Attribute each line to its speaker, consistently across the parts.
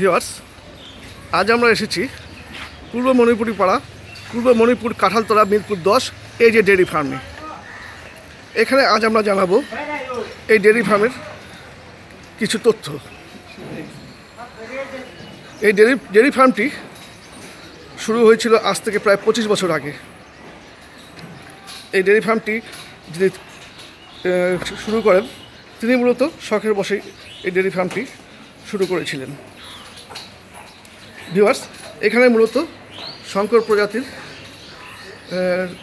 Speaker 1: Viewers আজ আমরা এসেছি পূর্ব মণিপুরি পাড়া, পূর্ব মণিপুর কাঁঠালতলা, মিরপুর দশ, এই যে ডেয়ারি ফার্মে। এখানে আজ আমরা জানাব এই ডেয়ারি ফার্মের কিছু তথ্য। এই ডেয়ারি ডেয়ারি ফার্মটি শুরু হয়েছিল আজ থেকে প্রায় পঁচিশ বছর আগে। এই ডেয়ারি ফার্মটি যিনি শুরু করেন, তিনি মূলত শখের বসেই এই ডেয়ারি ফার্মটি শুরু করেছিলেন। ভিউয়ার্স, এখানে মূলত শঙ্কর প্রজাতির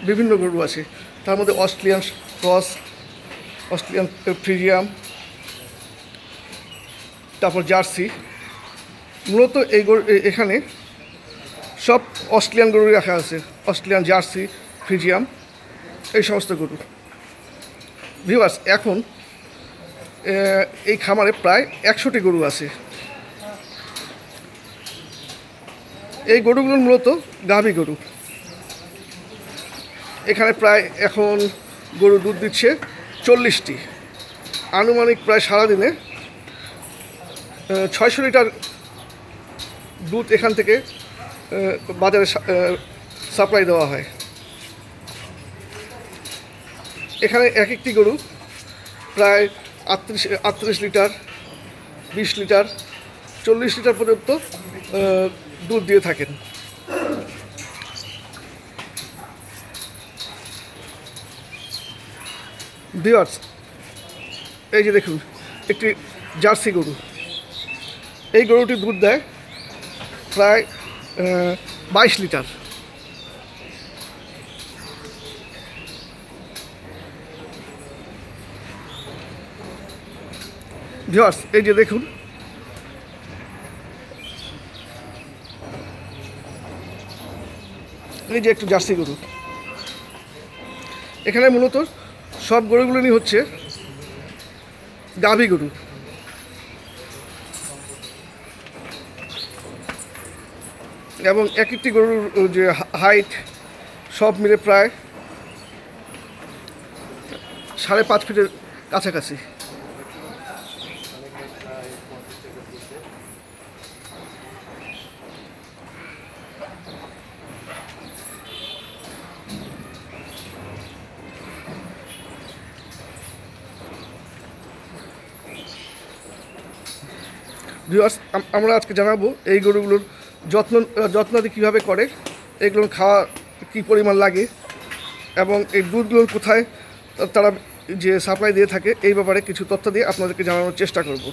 Speaker 1: বিভিন্ন গরু আছে। তার মধ্যে অস্ট্রেলিয়ান ক্রস অস্ট্রেলিয়ান ফ্রিজিয়াম তারপর জার্সি। মূলত এই গরু এখানে সব অস্ট্রেলিয়ান গরু রাখা আছে। অস্ট্রেলিয়ান জার্সি, ফ্রিজিয়াম, এই সমস্ত গরু। ভিউয়ার্স, এখন এই খামারে প্রায় একশোটি গরু আছে। এই গরুগুলো মূলত গাভী গরু। এখানে প্রায় এখন গরু দুধ দিচ্ছে চল্লিশটি। আনুমানিক প্রায় সারাদিনে ছয়শো লিটার দুধ এখান থেকে বাজারে সাপ্লাই দেওয়া হয়। এখানে এক একটি গরু প্রায় আটত্রিশ আটত্রিশ লিটার, বিশ লিটার, চল্লিশ লিটার পর্যন্ত দুধ দিয়ে থাকেন। ভিওয়ার্স এই যে দেখুন, একটি জার্সি গরু। এই গরুটি দুধ দেয় প্রায় বাইশ লিটার। ভিওয়ার্স এই যে দেখুন এই যে একটু জার্সি গরু। এখানে মূলত সব গরুগুলো নিয়ে হচ্ছে গাভী গরু। এবং এক একটি গরুর যে হাইট সব মিলে প্রায় সাড়ে পাঁচ ফিটের কাছাকাছি। ভিউয়ার্স আমরা আজকে জানাব এই গরুগুলোর যত্ন, যত্নাদি কীভাবে করে এগুলোর খাওয়া কী পরিমাণ লাগে, এবং এই দুধগুলো কোথায় তারা যে সাপ্লাই দিয়ে থাকে, এই ব্যাপারে কিছু তথ্য দিয়ে আপনাদেরকে জানানোর চেষ্টা করব।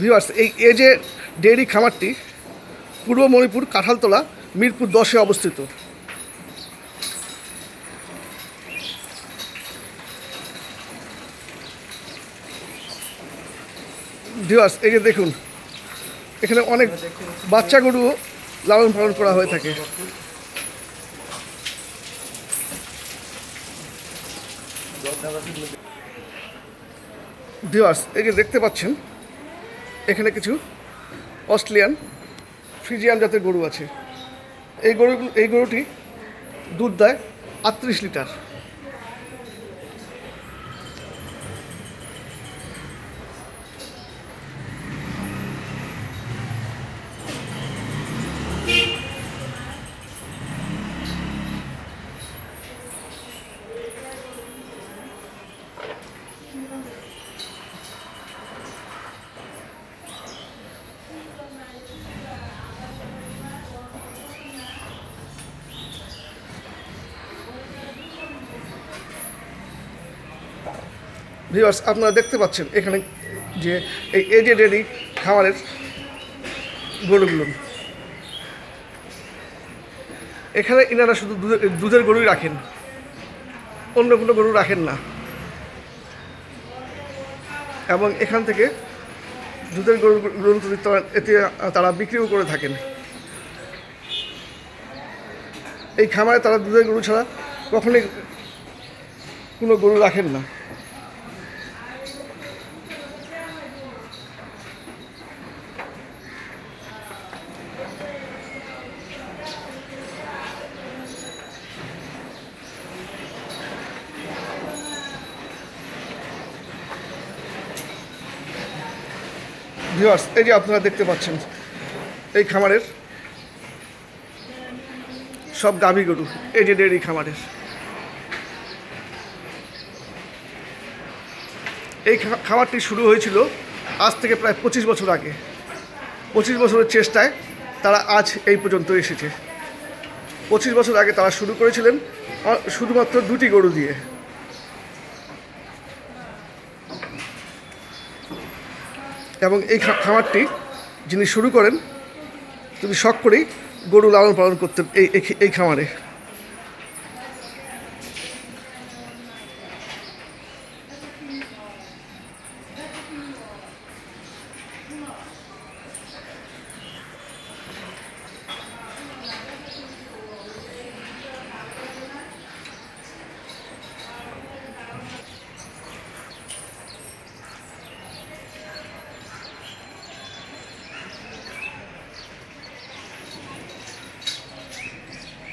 Speaker 1: ভিউয়ার্স এই এ যে ডেয়ারি খামারটি পূর্ব মণিপুর কাঁঠালতলা মিরপুর দশে অবস্থিত। ভিউয়ার্স, এই যে দেখুন, এখানে অনেক বাচ্চা গরুও লালন পালন করা হয়ে থাকে। ভিউয়ার্স, এই যে দেখতে পাচ্ছেন, এখানে কিছু অস্ট্রেলিয়ান ফ্রিজিয়ান জাতের গরু আছে। এই গরু এই গরুটি দুধ দেয় আটত্রিশ লিটার। ভিউয়ার্স আপনারা দেখতে পাচ্ছেন এখানে যে এই এজে ডেরি খামারের গরুগুলো। এখানে ইনারা শুধু দুধের দুধের গরুই রাখেন। অন্য কোনো গরু রাখেন না। এবং এখান থেকে দুধের গরু এতে তারা বিক্রিও করে থাকেন। এই খামারে তারা দুধের গরু ছাড়া কখনোই কোনো গরু রাখেন না। ভিউয়ার্স, এই যে আপনারা দেখতে পাচ্ছেন, এই খামারের সব গাভী গরু, এই যে ডেয়ারি খামারের। এই খামারটি শুরু হয়েছিল আজ থেকে প্রায় পঁচিশ বছর আগে। পঁচিশ বছরের চেষ্টায় তারা আজ এই পর্যন্ত এসেছে। পঁচিশ বছর আগে তারা শুরু করেছিলেন শুধুমাত্র দুটি গরু দিয়ে। এবং এই খামারটি যিনি শুরু করেন, তিনি শখ করেই গরু লালন পালন করতেন এই- এই খামারে।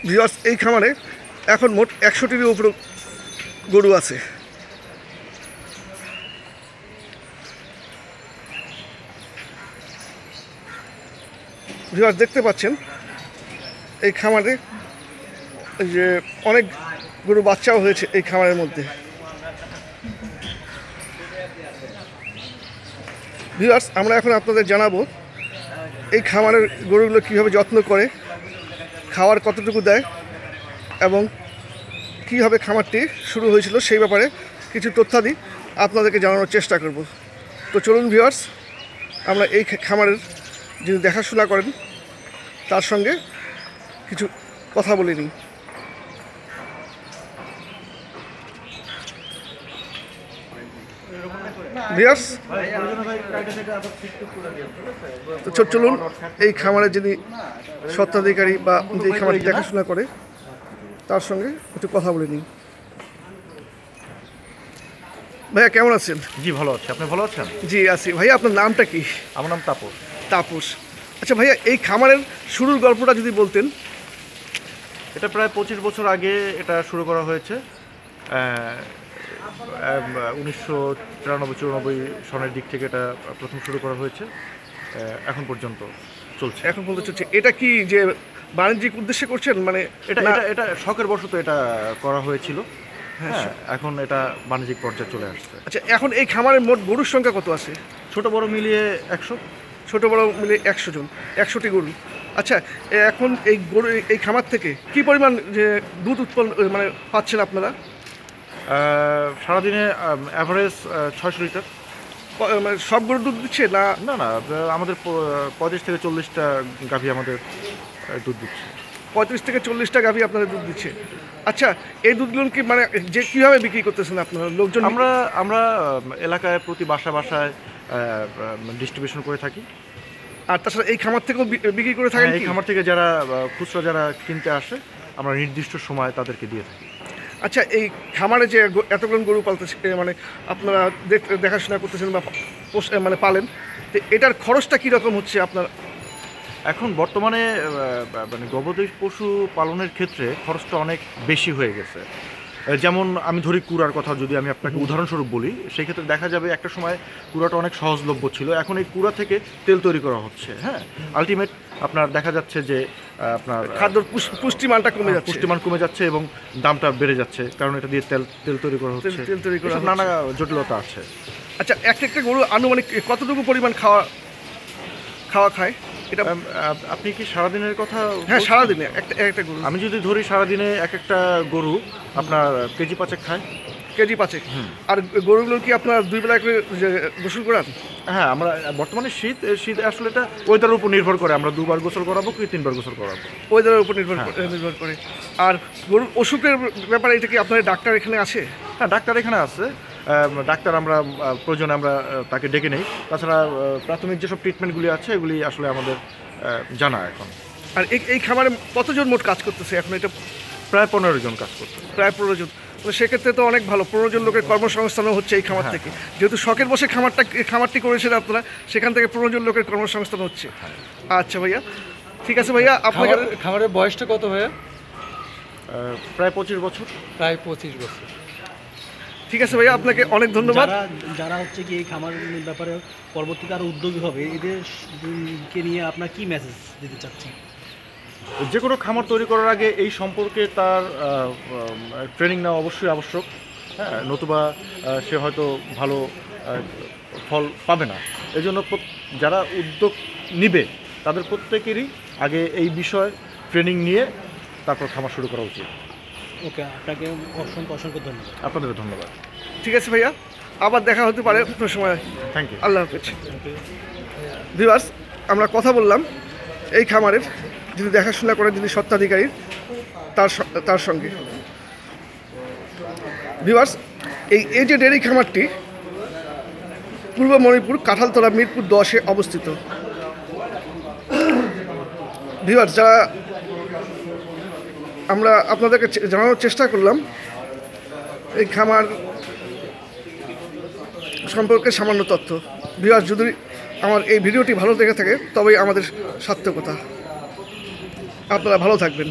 Speaker 1: ভিউয়ার্স এই খামারে এখন মোট একশোটির উপরে গরু আছে। ভিউয়ার্স, দেখতে পাচ্ছেন, এই খামারে যে অনেক গরু বাচ্চাও হয়েছে এই খামারের মধ্যে। ভিউয়ার্স, আমরা এখন আপনাদের জানাব এই খামারের গরুগুলো কীভাবে যত্ন করে খাওয়ার কতটুকু দেয় এবং কীভাবে খামারটি শুরু হয়েছিল সেই ব্যাপারে কিছু তথ্যাদি আপনাদেরকে জানানোর চেষ্টা করব। তো চলুন ভিওয়ার্স আমরা এই খামারের যিনি দেখাশোনা করেন, তার সঙ্গে কিছু কথা বলে নিই। ভিউয়ার্স তো চলুন এই খামারের যিনি স্বত্বাধিকারী বা এই খামারটি দেখাশোনা করে তার সঙ্গে একটু কথা বলে নিই। ভাইয়া কেমন আছেন?
Speaker 2: জি ভালো আছি। আপনি ভালো আছেন?
Speaker 1: জি আছি। ভাইয়া আপনার নামটা কি?
Speaker 2: আমার নাম তাপস।
Speaker 1: তাপস। আচ্ছা ভাইয়া এই খামারের শুরুর গল্পটা যদি বলতেন।
Speaker 2: এটা প্রায় পঁচিশ বছর আগে এটা শুরু করা হয়েছে। উনিশশো তিরানব্বই চুরানব্বই সনের দিক থেকে এটা প্রথম শুরু করা হয়েছে। এখন পর্যন্ত চলছে।
Speaker 1: এখন বলতে চলছে। এটা কি যে বাণিজ্যিক উদ্দেশ্যে করছেন? মানে
Speaker 2: এটা এটা এটা শখের বশত এটা করা হয়েছিল। হ্যাঁ এখন এটা বাণিজ্যিক পর্যায়ে চলে আসছে।
Speaker 1: আচ্ছা এখন এই খামারের মোট গরুর সংখ্যা কত আছে?
Speaker 2: ছোট বড় মিলিয়ে একশো।
Speaker 1: ছোট বড় মিলে একশো জন। একশোটি গরু। আচ্ছা এখন এই গরু এই- এই খামার থেকে কি পরিমাণ যে দুধ উৎপন্ন মানে পাচ্ছেন আপনারা?
Speaker 2: সারাদিনে অ্যাভারেজ ছয়শো লিটার।
Speaker 1: মানে সব গরু দুধ দিচ্ছে না?
Speaker 2: না না আমাদের পঁয়ত্রিশ থেকে চল্লিশটা গাভী আমাদের দুধ দিচ্ছে।
Speaker 1: পঁয়ত্রিশ থেকে চল্লিশটা গাভি আপনাদের দুধ দিচ্ছে। আচ্ছা এই দুধগুলো কি মানে যে কীভাবে বিক্রি করতেছেন আপনারা? লোকজন
Speaker 2: আমরা আমরা এলাকায় প্রতি বাসা বাসায় ডিস্ট্রিবিউশন করে থাকি।
Speaker 1: আর তাছাড়া এই খামার থেকেও বিক্রি করে থাকেন
Speaker 2: হ্যাঁ, এই খামার থেকে যারা খুচরা যারা কিনতে আসে আমরা নির্দিষ্ট সময় তাদেরকে দিয়ে থাকি।
Speaker 1: আচ্ছা এই খামারে যে এতগুলো গরু পালতেছে মানে আপনারা দেখ- দেখাশোনা করতেছেন বা মানে পালেন, তো এটার খরচটা কীরকম হচ্ছে আপনার?
Speaker 2: এখন বর্তমানে মানে গবাদি পশু পালনের ক্ষেত্রে খরচটা অনেক বেশি হয়ে গেছে। যেমন আমি ধরি কুড়ার কথা যদি আমি আপনাকে উদাহরণস্বরূপ বলি সেই ক্ষেত্রে দেখা যাবে একটা সময় কুড়াটা অনেক সহজলভ্য ছিল। এখন এই কুড়া থেকে তেল তৈরি করা হচ্ছে হ্যাঁ? আলটিমেট আপনার দেখা যাচ্ছে যে আপনার
Speaker 1: খাদ্যর পুষ্টিমানটা কমে যাচ্ছে।
Speaker 2: পুষ্টিমান কমে যাচ্ছে এবং দামটা বেড়ে যাচ্ছে কারণ এটা দিয়ে তেল তেল তৈরি করা হচ্ছে।
Speaker 1: তেল তৈরি করা
Speaker 2: নানা জটিলতা আছে।
Speaker 1: আচ্ছা একটা একটা গরু আনুমানিক কতটুকু পরিমাণ খাওয়া খাওয়া খায়? এটা
Speaker 2: আপনি কি সারাদিনের কথা
Speaker 1: হ্যাঁ সারাদিনে একটা একটা গরু।
Speaker 2: আমি যদি ধরি সারাদিনে এক একটা গরু আপনার কেজি পাঁচেক খায়।
Speaker 1: কেজি পাঁচেক। আর গরুগুলো কি আপনার দুই বেলা করে গোসল করান?
Speaker 2: হ্যাঁ আমরা বর্তমানে শীত শীত আসলে এটা ওয়েদারের উপর নির্ভর করে। আমরা দুবার গোসল করাবো কি তিনবার গোসল করাবো।
Speaker 1: ওয়েদারের উপর নির্ভর করে নির্ভর করে। আর গরুর অসুখের ব্যাপারে এটা কি আপনার ডাক্তার এখানে আছে?
Speaker 2: হ্যাঁ ডাক্তার এখানে আছে। ডাক্তার আমরা প্রয়োজনে আমরা তাকে ডেকে নেই। তাছাড়া প্রাথমিক যেসব ট্রিটমেন্টগুলি আছে এগুলি আসলে আমাদের জানা এখন।
Speaker 1: আর এই এই খামারে কতজন মোট কাজ করতেছে এখন? এটা
Speaker 2: প্রায় পনেরো জন কাজ করছে
Speaker 1: প্রায় পনেরো জন। মানে সেক্ষেত্রে তো অনেক ভালো। পনেরো জন লোকের কর্মসংস্থানও হচ্ছে এই খামার থেকে। যেহেতু শখের বসে খামারটা খামারটি করেছেন আপনারা সেখান থেকে পনেরো জন লোকের কর্মসংস্থান হচ্ছে। আচ্ছা ভাইয়া ঠিক আছে ভাইয়া আপনাকে
Speaker 3: খামারের বয়সটা কত ভাইয়া?
Speaker 2: প্রায় পঁচিশ বছর।
Speaker 3: প্রায় পঁচিশ বছর।
Speaker 1: ঠিক আছে ভাইয়া আপনাকে অনেক ধন্যবাদ।
Speaker 3: যারা হচ্ছে কি এই খামার ব্যাপারে পরবর্তীতে আরও উদ্যোগী হবে এদের কে নিয়ে আপনার কি মেসেজ দিতে চাচ্ছেন?
Speaker 2: যে কোনো খামার তৈরি করার আগে এই সম্পর্কে তার ট্রেনিং নেওয়া অবশ্যই আবশ্যক। হ্যাঁ নতুবা সে হয়তো ভালো ফল পাবে না। এই জন্য যারা উদ্যোগ নিবে তাদের প্রত্যেকেরই আগে এই বিষয়ে ট্রেনিং নিয়ে তারপর খামার শুরু করা উচিত।
Speaker 3: ওকে আপনাকে অসংখ্য অসংখ্য ধন্যবাদ।
Speaker 2: আপনাদের ধন্যবাদ।
Speaker 1: ঠিক আছে ভাইয়া আবার দেখা হতে পারে কোনো সময়।
Speaker 2: থ্যাংক ইউ
Speaker 1: আল্লাহ হাফেজ। ভিউয়ার্স আমরা কথা বললাম এই খামারের যিনি দেখাশোনা করেন, যিনি সত্ত্বাধিকারী তার তার সঙ্গে। ভিউয়ার্স, এই এই যে ডেয়ারি খামারটি পূর্ব মণিপুর কাঁঠালতলা মিরপুর দশে অবস্থিত। ভিউয়ার্স, যারা আমরা আপনাদেরকে জানানোর চেষ্টা করলাম, এই খামার সম্পর্কে সামান্য তথ্য। ভিউয়ার্স, যদি আমার এই ভিডিওটি ভালো লেগে থাকে, তবেই আমাদের সার্থকতা। আপনারা ভালো থাকবেন।